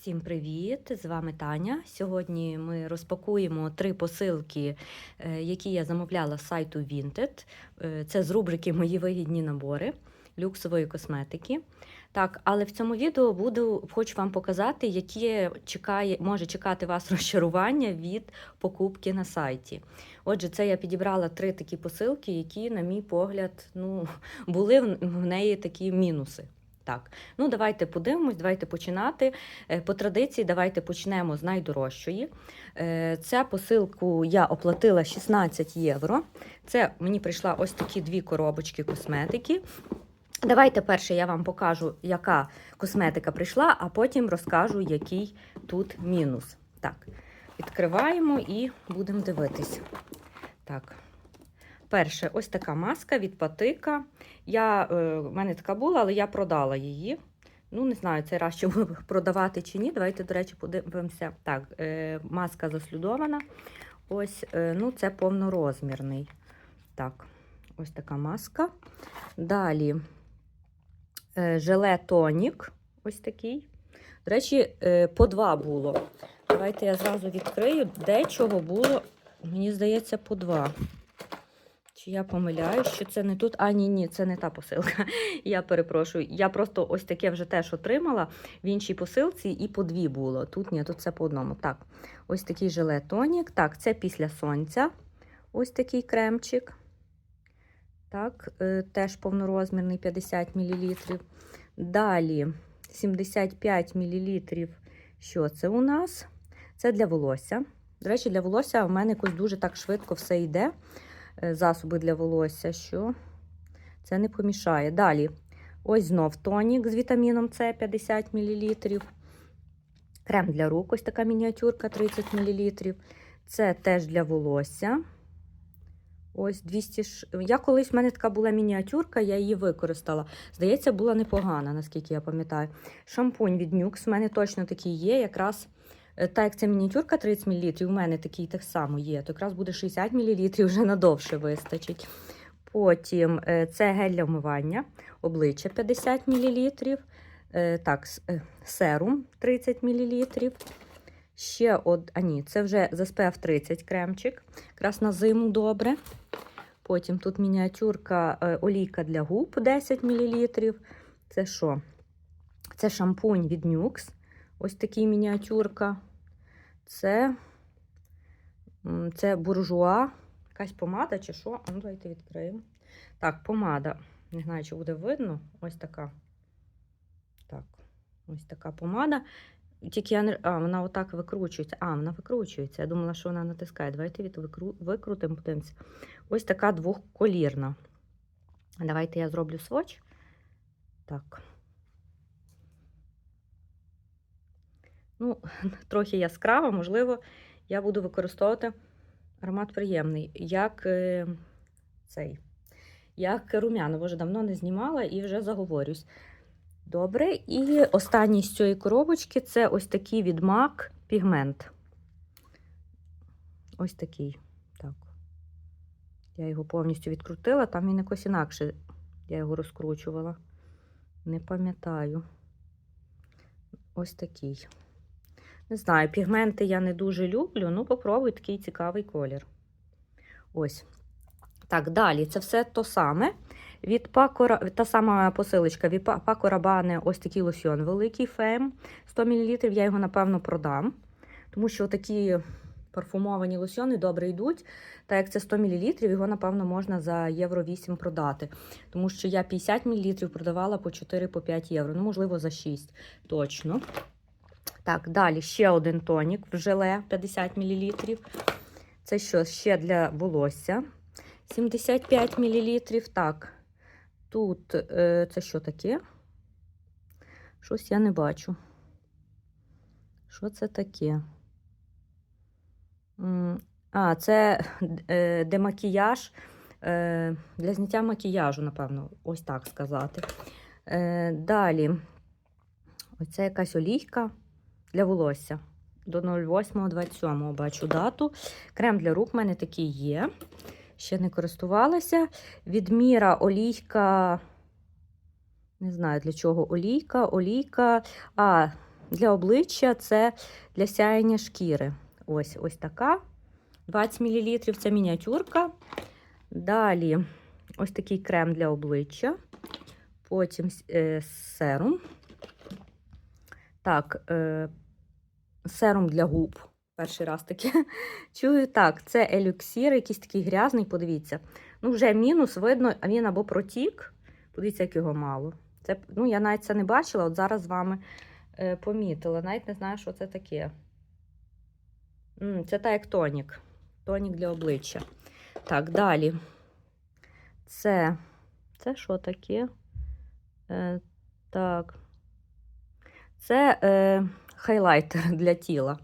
Всім привіт! З вами Таня. Сьогодні ми розпакуємо три посилки, е, які я замовляла з сайту Vinted. Е, Це з рубрики Мої вигідні набори люксової косметики. Так, але в цьому відео буду хочу вам показати, які чекає, може чекати вас розчарування від покупки на сайті. Отже, це я підібрала три такі посилки, які, на мій погляд, ну, були в в неї такі мінуси. Так, ну давайте подивимось, давайте починати. Е, По традиції, давайте почнемо з найдорожчої. Е, Ця посилку я оплатила 16 євро. Це мені прийшла ось такі дві коробочки косметики. Давайте перше я вам покажу, яка косметика прийшла, а потім розкажу, який тут мінус. Так, відкриваємо і будемо дивитись. Так. Перше, ось така маска від патика. Я, е, в мене така була, але я продала її. Ну, не знаю, цей раз чи продавати чи ні. Давайте, до речі, подивимося. Так, е, маска заслюдована. Ось, е, ну, це повнорозмірний. Так, ось така маска. Далі желе тонік. Ось такий. До речі, по два було. Давайте я зразу відкрию. Дечого було, мені здається, по два. Чи я помиляюсь, що це не тут? А, ні, ні, це не та посилка. Я перепрошую. Я просто ось таке вже теж отримала в іншій посилці і по дві було. Тут ні, тут це по одному. Так, ось такий желе тонік. Так, це після сонця. Ось такий кремчик. Так, е, теж повнорозмірний 50 мл. Далі 75 мл. Що це у нас? Це для волосся. До речі, для волосся в мене якось дуже так швидко все йде. Е, Засоби для волосся, що це не помішає. Далі, ось знов тонік з вітаміном С 50 мл. Крем для рук, ось така мініатюрка 30 мл. Це теж для волосся. Ось 200. Я колись в мене така була мініатюрка, я її використала. Здається, була непогана, наскільки я пам'ятаю. Шампунь від Нюкс, в мене точно такий є. Якраз так як це мініатюрка 30 мл, у мене такий так само є, то якраз буде 60 мл, вже надовше вистачить. Потім е, це гель для вмивання, обличчя 50 мл. Так, е, серум 30 мл. Ще од... а ні, це вже з SPF 30 кремчик. Якраз на зиму добре. Потім тут мініатюрка е, олійка для губ 10 мл. Це що? Це шампунь від Nux. Ось такий мініатюрка. Це, це буржуа. Якась помада чи що? Ну, давайте відкриємо. Так, помада. Не знаю, чи буде видно. Ось така. Так, ось така помада. Тільки я не. А, вона отак викручується. А, вона викручується. Я думала, що вона натискає. Давайте від викру... викрутимо, подивимося. Ось така двохколірна. Давайте я зроблю своч. Так. Ну, трохи яскрава, можливо, я буду використовувати аромат приємний. Як е, цей. Як румяна, вже давно не знімала і вже заговорюсь. Добре, і останній з цієї коробочки це ось такий від MAC пігмент. Ось такий. Так. Я його повністю відкрутила, там він якось інакше я його розкручувала. Не пам'ятаю. Ось такий. Не знаю, пігменти я не дуже люблю, ну попробуй такий цікавий колір. Ось. Так, далі це все то саме. Від Пако, Ра- та сама посилочка від Па- Пако Рабане ось такий лосьон великий фем 100 мл. Я його, напевно, продам. Тому що такі парфумовані лосьони добре йдуть. Так як це 100 мл, його, напевно, можна за євро 8 продати. Тому що я 50 мл продавала по 4-5 євро. Ну, можливо, за 6 точно. Так, далі ще один тонік в желе 50 мл. Це що? Ще для волосся. 75 мл. Так, тут е, це що таке? Щось я не бачу. Що це таке? А, це е, демакіяж е, для зняття макіяжу, напевно, ось так сказати. Далі, оце якась олійка для волосся. До 08.27 бачу дату. Крем для рук в мене такий є. Ще не користувалася. Відміра олійка. Не знаю для чого олійка. Олійка. А, для обличчя це для сяєння шкіри. Ось ось така. 20 мл це мініатюрка. Далі ось такий крем для обличчя. Потім е, серум. Так, е, серум для губ. Перший раз таке чую. Так, це еліксір, якийсь такий грязний, подивіться. Ну, вже мінус, видно, він або протік. Подивіться, як його мало. Це, ну, я навіть це не бачила, от зараз з вами е, помітила. Навіть не знаю, що це таке. Це так як тонік. Тонік для обличчя. Так, далі. Це. Це що таке? Е, так. Це е, хайлайтер для тіла.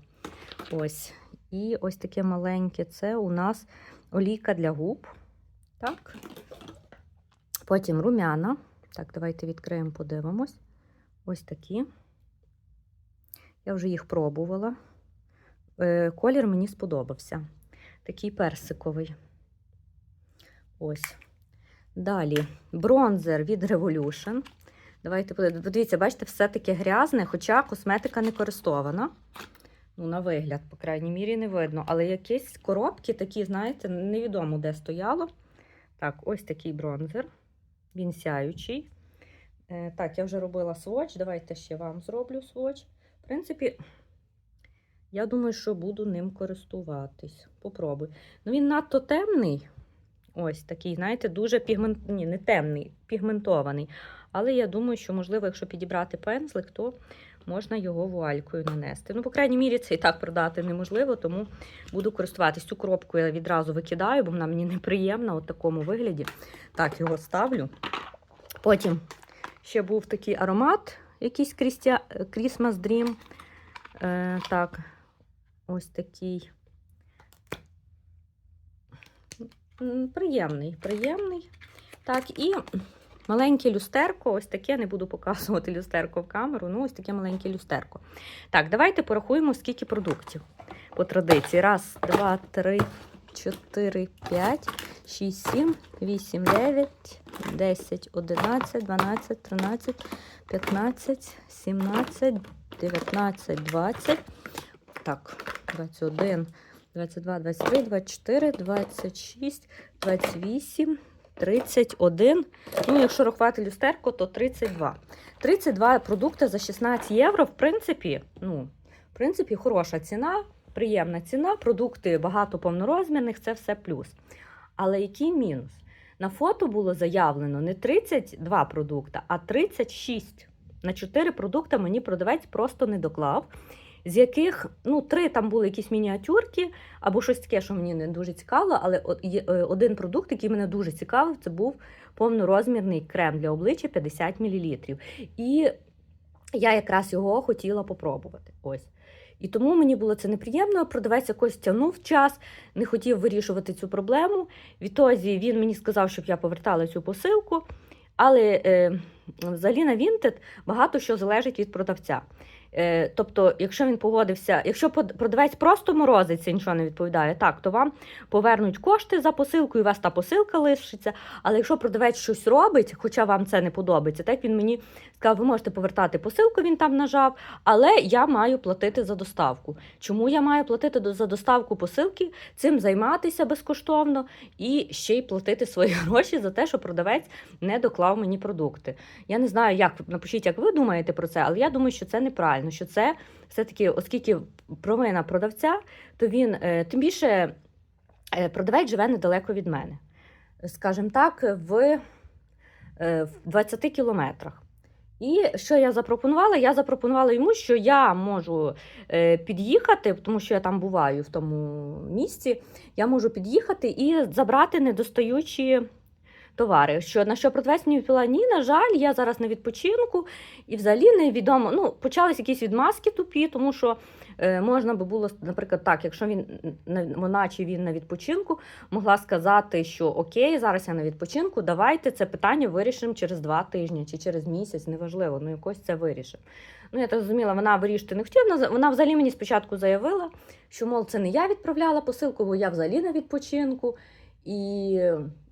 Ось. І ось таке маленьке це у нас олійка для губ. Так. Потім румяна. Так, давайте відкриємо, подивимось. Ось такі. Я вже їх пробувала. Е, колір мені сподобався. Такий персиковий. Ось. Далі бронзер від Revolution. Давайте подивимося. Подивіться, бачите, все таке грязне, хоча косметика не користована. Ну, на вигляд, по крайній мірі, не видно. Але якісь коробки такі, знаєте, невідомо де стояло. Так, ось такий бронзер. Він сяючий. Е, так, я вже робила своч. Давайте ще вам зроблю своч. В принципі, я думаю, що буду ним користуватись. Попробуй. Ну, він надто темний. Ось такий, знаєте, дуже пігмент... Ні, не темний, пігментований. Але я думаю, що, можливо, якщо підібрати пензлик, то можна його вуалькою нанести. Ну, по крайній мірі, це і так продати неможливо, тому буду користуватись. Цю коробку я відразу викидаю, бо вона мені неприємна у такому вигляді. Так, його ставлю. Потім ще був такий аромат, якийсь Christmas Dream. Е, так, ось такий. М, Приємний, приємний. Так, і маленьке люстерко, ось таке, не буду показувати люстерко в камеру, ну ось таке маленьке люстерко. Так, давайте порахуємо, скільки продуктів по традиції. Раз, два, три, чотири, п'ять, шість, сім, вісім, дев'ять, десять, одинадцять, дванадцять, тринадцять, п'ятнадцять, сімнадцять, дев'ятнадцять, двадцять. Так, 21, 22, 23, 24, 26, 28, 31. Ну, якщо рахувати люстерко, то 32. 32 продукти за 16 євро. В принципі, ну, в принципі, хороша ціна, приємна ціна. Продукти багато повнорозмірних, це все плюс. Але який мінус? На фото було заявлено не 32 продукти, а 36. На 4 продукти мені продавець просто не доклав з яких ну, три там були якісь мініатюрки або щось таке, що мені не дуже цікаво, але е, один продукт, який мене дуже цікавив, це був повнорозмірний крем для обличчя 50 мл. І я якраз його хотіла попробувати. Ось. І тому мені було це неприємно. Продавець якось тягнув час, не хотів вирішувати цю проблему. Відтоді він мені сказав, щоб я повертала цю посилку. Але е, взагалі на Vinted багато що залежить від продавця. Е, тобто, якщо він погодився, якщо продавець просто морозиться, нічого не відповідає, так, то вам повернуть кошти за посилку, і у вас та посилка лишиться. Але якщо продавець щось робить, хоча вам це не подобається, так він мені сказав, ви можете повертати посилку, він там нажав, але я маю платити за доставку. Чому я маю платити за доставку посилки, цим займатися безкоштовно і ще й платити свої гроші за те, що продавець не доклав мені продукти. Я не знаю, як напишіть, як ви думаєте про це, але я думаю, що це неправильно. Що це все-таки, оскільки провина продавця, то він е, тим більше е, продавець живе недалеко від мене. Скажімо так, в, е, в 20 кілометрах. І що я запропонувала? Я запропонувала йому, що я можу е, під'їхати, тому що я там буваю в тому місці. Я можу під'їхати і забрати недостаючі товари. Що на що продавець мені відповіла, ні, на жаль, я зараз на відпочинку, і взагалі невідомо. Ну, почались якісь відмазки тупі, тому що е, можна би було, наприклад, так, якщо він на- вона чи він на відпочинку, могла сказати, що окей, зараз я на відпочинку, давайте це питання вирішимо через два тижні чи через місяць, неважливо, ну якось це вирішимо. Ну, я так зрозуміла, вона вирішити не хотіла. Вона взагалі мені спочатку заявила, що, мол, це не я відправляла посилку, бо я взагалі на відпочинку. І,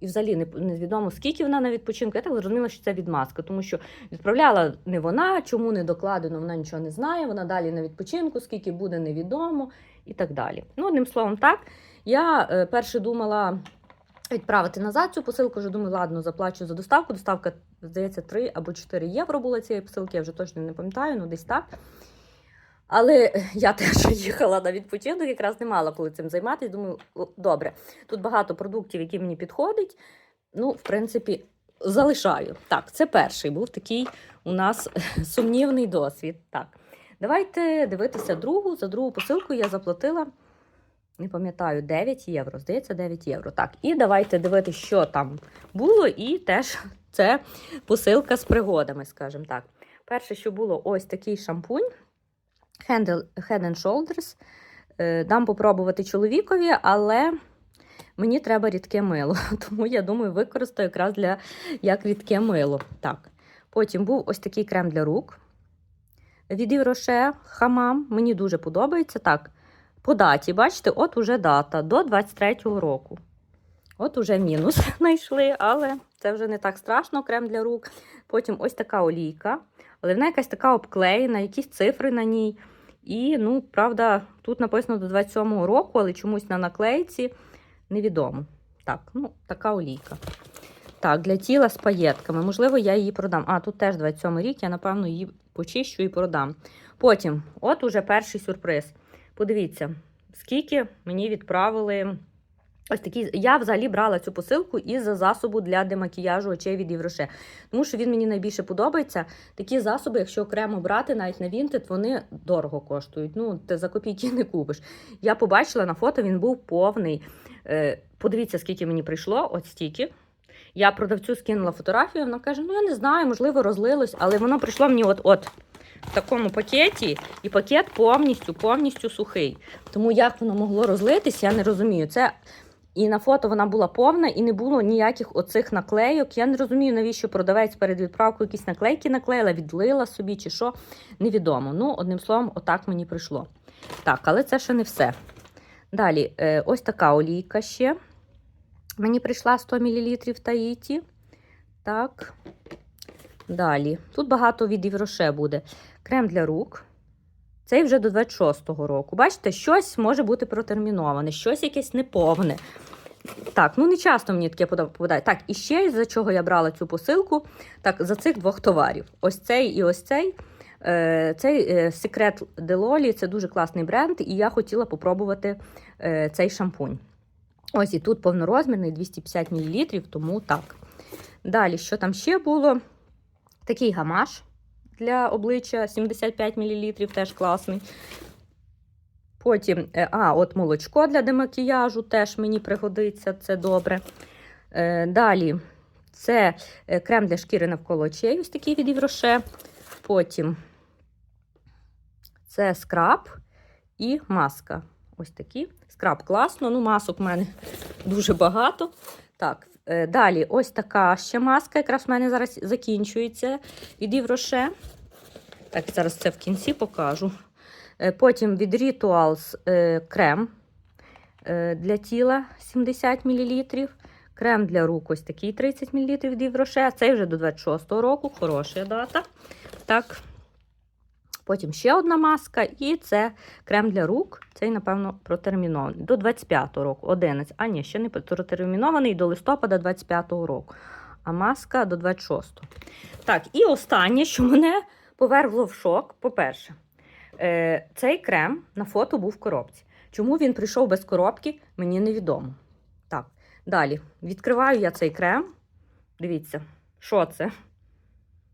і взагалі не, невідомо, скільки вона на відпочинку. Я так зрозуміла, що це відмазка, тому що відправляла не вона, чому не докладено, вона нічого не знає, вона далі на відпочинку, скільки буде, невідомо і так далі. Ну, одним словом, так. Я е, перше думала відправити назад цю посилку, вже думаю, ладно, заплачу за доставку. Доставка, здається, 3 або 4 євро була цієї посилки, я вже точно не пам'ятаю, ну десь так. Але я теж їхала на відпочинок, якраз не мала коли цим займатися. Думаю, добре, тут багато продуктів, які мені підходять. Ну, в принципі, залишаю. Так, це перший був такий у нас сумнівний досвід. Так, давайте дивитися другу. За другу посилку я заплатила, не пам'ятаю, 9 євро. Здається, 9 євро. Так, і давайте дивитися, що там було, і теж це посилка з пригодами, скажімо так. Перше, що було, ось такий шампунь. Head and Shoulders. Е, Дам попробувати чоловікові, але мені треба рідке мило. Тому я думаю, використаю якраз для як рідке мило. Так. Потім був ось такий крем для рук. Від Івроше хамам. Мені дуже подобається. Так, по даті, бачите, от уже дата до 23-го року. От уже мінус знайшли, але це вже не так страшно, крем для рук. Потім ось така олійка, але вона якась така обклеєна, якісь цифри на ній. І, ну, правда, тут написано до 27-го року, але чомусь на наклейці невідомо. Так, ну, така олійка. Так, для тіла з паєтками. Можливо, я її продам. А, тут теж 27 рік, я, напевно, її почищу і продам. Потім, от уже перший сюрприз. Подивіться, скільки мені відправили. Ось такі. Я взагалі брала цю посилку із засобу для демакіяжу очей від Євроше. Тому що він мені найбільше подобається. Такі засоби, якщо окремо брати, навіть на Vinted, вони дорого коштують. Ну, ти за копійки не купиш. Я побачила на фото, він був повний. Е, подивіться, скільки мені прийшло, от стільки. Я продавцю скинула фотографію, вона каже: ну я не знаю, можливо, розлилось, але воно прийшло мені от-от в такому пакеті, і пакет повністю, повністю сухий. Тому як воно могло розлитись, я не розумію. Це і на фото вона була повна, і не було ніяких оцих наклейок. Я не розумію, навіщо продавець перед відправкою якісь наклейки наклеїла, відлила собі чи що. Невідомо. Ну, одним словом, отак мені прийшло. Так, але це ще не все. Далі, е, ось така олійка ще. Мені прийшла 100 мл Таїті. Так. Далі. Тут багато від Євроше буде. Крем для рук. Цей вже до 26-го року. Бачите, щось може бути протерміноване, щось якесь неповне. Так, ну не часто мені таке попадає. Так, і ще за чого я брала цю посилку, так, за цих двох товарів. Ось цей і ось цей. Е, Цей е, de Loli, це дуже класний бренд, і я хотіла попробувати е, цей шампунь. Ось і тут повнорозмірний 250 мл, тому так. Далі, що там ще було? Такий гамаш для обличчя 75 мл, теж класний. Потім, е, а, от молочко для демакіяжу теж мені пригодиться, це добре. Е, Далі це е, крем для шкіри навколо очей, ось такий від Євроше. Потім це скраб і маска. Ось такі. Скраб класно, ну масок в мене дуже багато. Так, далі ось така ще маска, якраз в мене зараз закінчується від Євроше. Так, зараз це в кінці покажу. Е, Потім від Rituals е, крем е, для тіла 70 мл. Крем для рук ось такий 30 мл від Євроше. Цей вже до 26-го року, хороша дата. Так. Потім ще одна маска, і це крем для рук. Цей, напевно, протермінований. До 25-го року. 11. А ні, ще не протермінований до листопада 25-го року. А маска до 26-го. Так, і останнє, що мене повергло в шок. По-перше, е, цей крем на фото був в коробці. Чому він прийшов без коробки, мені невідомо. Так, далі. Відкриваю я цей крем. Дивіться, що це?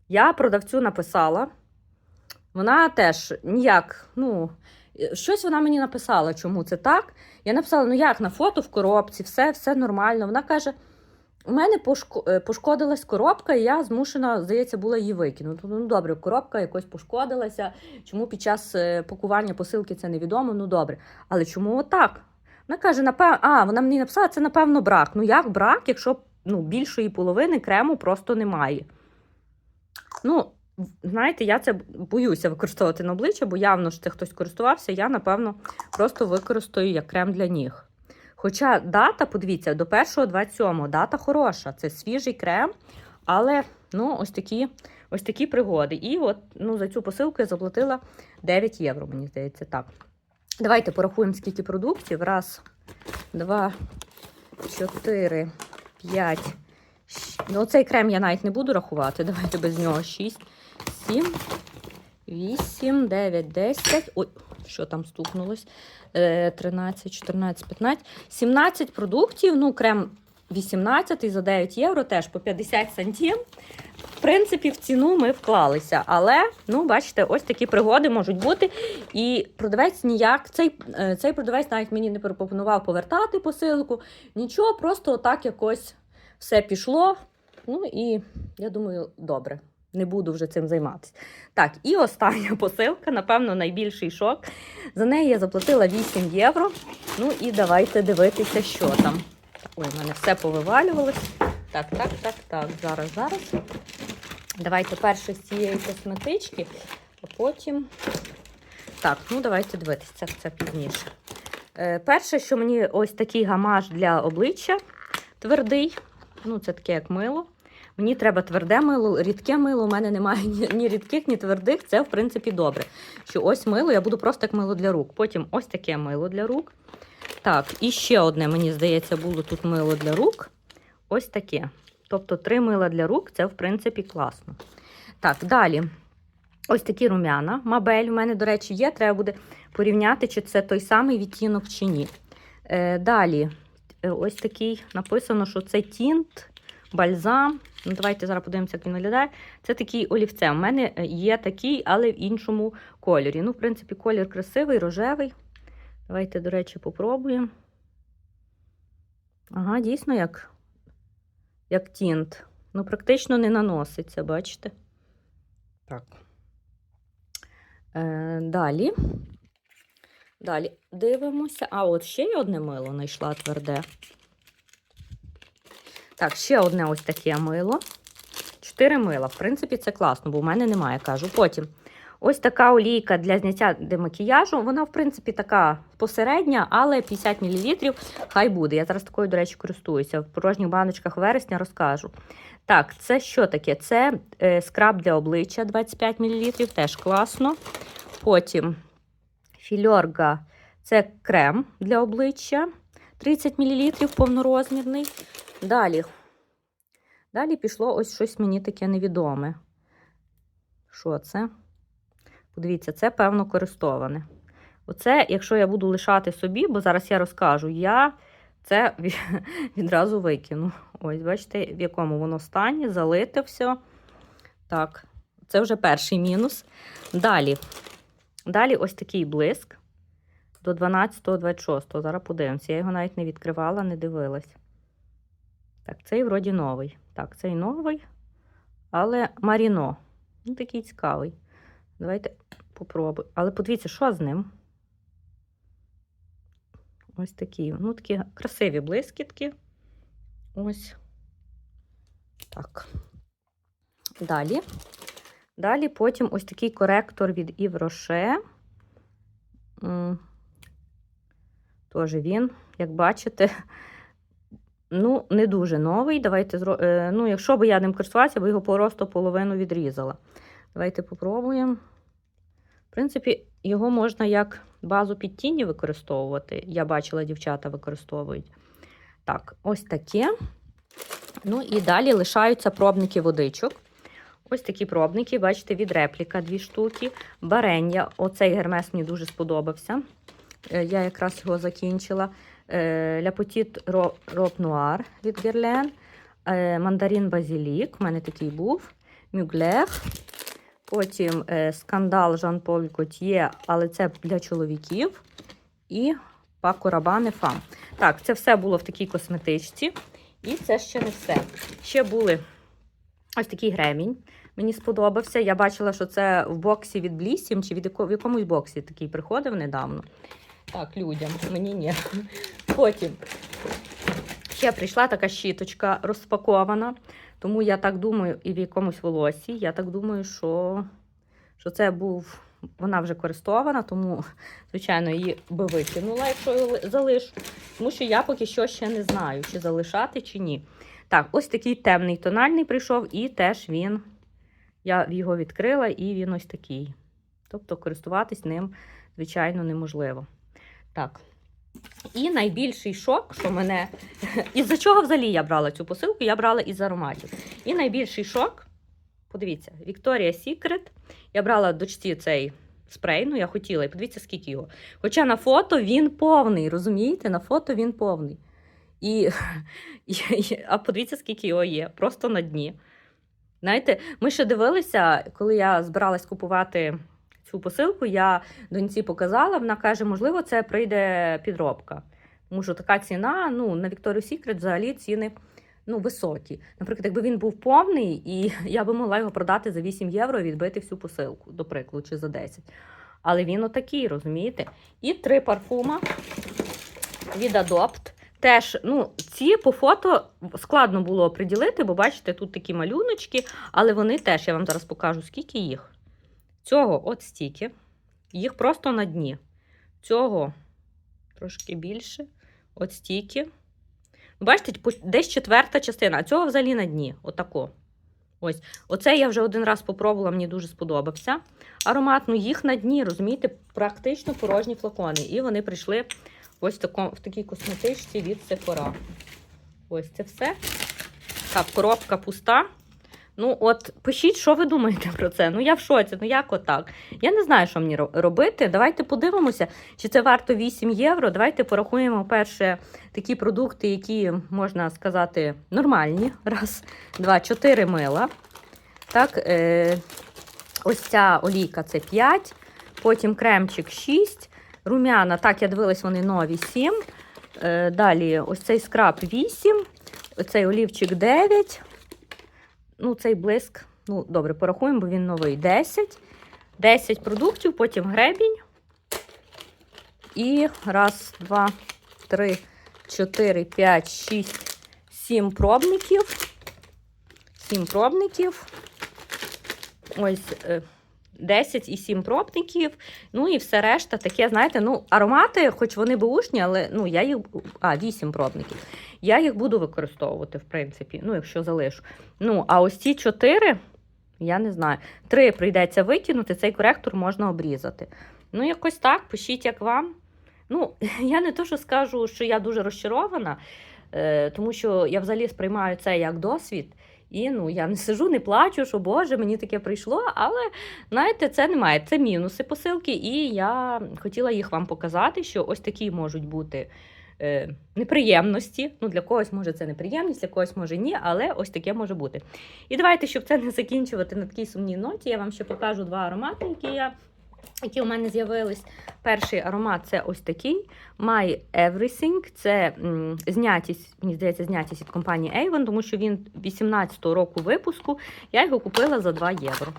Я продавцю написала. Вона теж ніяк, ну, щось вона мені написала, чому це так. Я написала: ну як на фото в коробці, все, все нормально. Вона каже: у мене е, пошкодилась коробка, і я змушена, здається, була її викинути. Ну, добре, коробка якось пошкодилася. Чому під час е, пакування посилки це невідомо? Ну добре. Але чому отак? Вона каже, напевно, а, вона мені написала, це напевно брак. Ну як брак, якщо ну, більшої половини крему просто немає? Ну, знаєте, я це боюся використовувати на обличчя, бо явно ж це хтось користувався, я, напевно, просто використаю як крем для ніг. Хоча дата, подивіться, до 1.27 дата хороша. Це свіжий крем, але ну, ось такі, ось такі пригоди. І от ну, за цю посилку я заплатила 9 євро, мені здається. Так. Давайте порахуємо, скільки продуктів. Раз, два, чотири, п'ять. Ну, цей крем я навіть не буду рахувати. Давайте без нього 6, 7, 8, 9, 10. Ой, що там стукнулось? Е, 13, 14, 15, 17 продуктів. Ну, крем 18 за 9 євро, теж по 50 сантім. В принципі, в ціну ми вклалися. Але, ну, бачите, ось такі пригоди можуть бути. І продавець ніяк, цей, е, цей продавець навіть мені не пропонував повертати посилку. Нічого, просто отак якось все пішло. Ну і я думаю, добре. Не буду вже цим займатися. Так, і остання посилка, напевно, найбільший шок. За неї я заплатила 8 євро. Ну і давайте дивитися, що там. Ой, в мене все повивалювалось. Так, так, так, так. Зараз, зараз. Давайте перше з цієї косметички, а потім. Так, ну давайте дивитися, це, пізніше. Е, перше, що мені ось такий гамаш для обличчя твердий. Ну, це таке як мило. Мені треба тверде мило, рідке мило. У мене немає ні, ні рідких, ні твердих. Це, в принципі, добре. Що ось мило, я буду просто як мило для рук. Потім ось таке мило для рук. Так, і ще одне, мені здається, було тут мило для рук. Ось таке. Тобто три мила для рук це, в принципі, класно. Так, далі. Ось такі рум'яна. Мабель у мене, до речі, є. Треба буде порівняти, чи це той самий відтінок, чи ні. Е, далі, е, ось такий написано, що це тінт, бальзам. Ну, давайте зараз подивимося, як він виглядає. Це такий олівце. У мене е, є такий, але в іншому кольорі. Ну, в принципі, колір красивий, рожевий. Давайте, до речі, попробуємо. Ага, дійсно, як, як тінт. Ну, практично не наноситься, бачите? Так. Е, далі. Далі дивимося. А, от ще й одне мило знайшла тверде. Так, ще одне ось таке мило. Чотири мила. В принципі, це класно, бо в мене немає, кажу. Потім ось така олійка для зняття демакіяжу. Вона, в принципі, така посередня, але 50 мл хай буде. Я зараз такою, до речі, користуюся. В порожніх баночках вересня розкажу. Так, це що таке? Це е, скраб для обличчя 25 мл, теж класно. Потім фільорга це крем для обличчя 30 мл повнорозмірний. Далі. Далі пішло ось щось мені таке невідоме. Що це? Подивіться, це певно користоване. Оце, якщо я буду лишати собі, бо зараз я розкажу, я це відразу викину. Ось, бачите, в якому воно стані, залите все. Так, це вже перший мінус. Далі. Далі ось такий блиск до 12-26. Зараз подивимося. Я його навіть не відкривала, не дивилась. Так, цей вроді новий. Так, цей новий, але Маріно. Ну, такий цікавий. Давайте попробуємо. Але подивіться, що з ним? Ось такі. Ну, такі красиві блискітки. Ось. Так. Далі. Далі потім ось такий коректор від. М, Теж він, як бачите, ну, не дуже новий. Давайте е, ну, якщо б я ним користувалася, б його просто половину відрізала. Давайте попробуємо. В принципі, його можна як базу під тіні використовувати. Я бачила, дівчата використовують. Так, ось таке. Ну і далі лишаються пробники водичок. Ось такі пробники, бачите, від репліка дві штуки. Барення. Оцей гермес мені дуже сподобався. Е, Я якраз його закінчила. Е, Ля Petit Rob Noir від Guerlain. Е, Мандарин Базілік. У мене такий був. Мюглер. Потім е, скандал Жан-Поль Котьє, але це для чоловіків. І Пако Рабане Фам. Так, це все було в такій косметичці. І це ще не все. Ще були ось такий гремінь. Мені сподобався. Я бачила, що це в боксі від Блісім, чи від якомусь боксі такий приходив недавно. Так, людям, мені ні. Потім ще прийшла така щіточка розпакована. Тому я так думаю, і в якомусь волосі, я так думаю, що, що це був вона вже користована, тому, звичайно, її би викинула, якщо її залишу. Тому що я поки що ще не знаю, чи залишати, чи ні. Так, ось такий темний тональний прийшов, і теж він. Я його відкрила, і він ось такий. Тобто користуватись ним, звичайно, неможливо. Так. І найбільший шок, що мене. Із-за чого взагалі я брала цю посилку? Я брала із ароматів. І найбільший шок, подивіться, Victoria's Secret. Я брала дочці цей спрей, ну я хотіла, і подивіться, скільки його. Хоча на фото він повний, розумієте? На фото він повний. І, і, і- а подивіться, скільки його є, просто на дні. Знаєте, ми ще дивилися, коли я збиралась купувати цю посилку, я доньці показала, вона каже, можливо, це прийде підробка. Тому що така ціна, ну, на Victoria's Secret взагалі ціни ну, високі. Наприклад, якби він був повний, і я би могла його продати за 8 євро і відбити всю посилку, до прикладу, чи за 10. Але він отакий, розумієте? І три парфума від Adopt. Теж, ну, ці по фото складно було приділити, бо бачите, тут такі малюночки, але вони теж, я вам зараз покажу, скільки їх. Цього от стільки. Їх просто на дні. Цього трошки більше. От стільки. Ну, Бачите, десь четверта частина, а цього взагалі на дні. Отако. Ось. Оце я вже один раз попробувала, мені дуже сподобався. Аромат, ну їх на дні, розумієте, практично порожні флакони. І вони прийшли ось в, такому, в такій косметичці від Sephora. Ось це все. Так, коробка пуста. Ну, от пишіть, що ви думаєте про це. Ну, я в шоці, ну як отак? Я не знаю, що мені робити. Давайте подивимося, чи це варто 8 євро. Давайте порахуємо перше такі продукти, які можна сказати нормальні. Раз, два, чотири мила. Так, е, ось ця олійка це 5, потім кремчик 6, румяна, так, я дивилась, вони нові 7. Е, далі ось цей скраб 8, оцей олівчик 9. Ну, цей блиск, ну, добре, порахуємо, бо він новий 10. 10 продуктів, потім гребінь. І раз, два, три, чотири, п'ять, шість, сім пробників. Сім пробників. Ось е, 10 і 7 пробників. Ну і все решта таке, знаєте, ну, аромати, хоч вони бушні, але ну, я їх. А, 8 пробників. Я їх буду використовувати, в принципі, ну, якщо залишу. Ну, а ось ці 4, я не знаю. 3 прийдеться викинути, цей коректор можна обрізати. Ну, якось так, пишіть, як вам. Ну, я не то, що скажу, що я дуже розчарована, е, тому що я взагалі сприймаю це як досвід. І ну, я не сижу, не плачу, що Боже, мені таке прийшло. Але знаєте, це немає. Це мінуси посилки, і я хотіла їх вам показати, що ось такі можуть бути е, неприємності. Ну, для когось може це неприємність, для когось може ні, але ось таке може бути. І давайте, щоб це не закінчувати на такій сумній ноті, я вам ще покажу два аромати, які я. Які у мене з'явились. Перший аромат це ось такий My Everything. Це знятість, мені здається, знятість від компанії Avon, тому що він 18-го року випуску. Я його купила за 2 євро.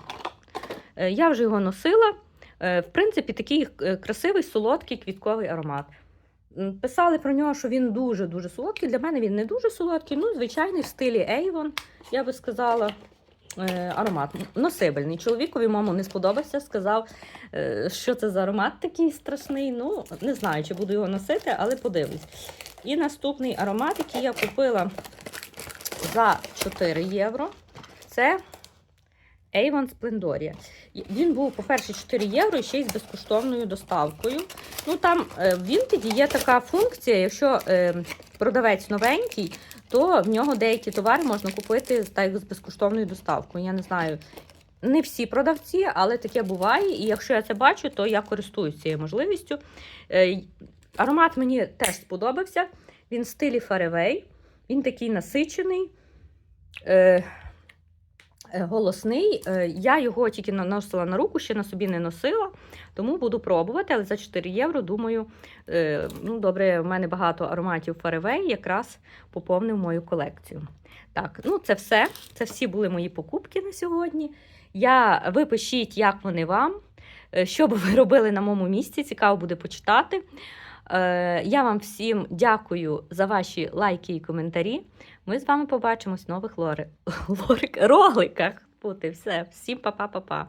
Е, Я вже його носила. Е, В принципі, такий е, красивий, солодкий квітковий аромат. Писали про нього, що він дуже-дуже солодкий. Для мене він не дуже солодкий, ну, звичайний в стилі Avon, я би сказала. Е, Аромат носибельний. Чоловікові маму не сподобався, сказав, е, що це за аромат такий страшний. Ну, не знаю, чи буду його носити, але подивлюсь. І наступний аромат, який я купила за 4 євро, це Avon Splendoria. Він був, по-перше, 4 євро і ще й з безкоштовною доставкою. Ну там е, в Вінтеді є така функція, якщо е, продавець новенький, то в нього деякі товари можна купити так, з безкоштовною доставкою. Я не знаю, не всі продавці, але таке буває. І якщо я це бачу, то я користуюсь цією можливістю. Е, Аромат мені теж сподобався. Він в стилі фаревей, Він такий насичений, е, голосний. Е, Я його тільки наносила на руку, ще на собі не носила, тому буду пробувати. Але за 4 євро, думаю, е, ну добре, в мене багато ароматів Faraway, якраз поповнив мою колекцію. Так, ну це все. Це всі були мої покупки на сьогодні. Я ви пишіть, як вони вам, е, що би ви робили на моєму місці. Цікаво буде почитати. Е, Я вам всім дякую за ваші лайки і коментарі. Ми з вами побачимось в нових лори... лорик... роликах. Пути, все. Всім па-па-па-па.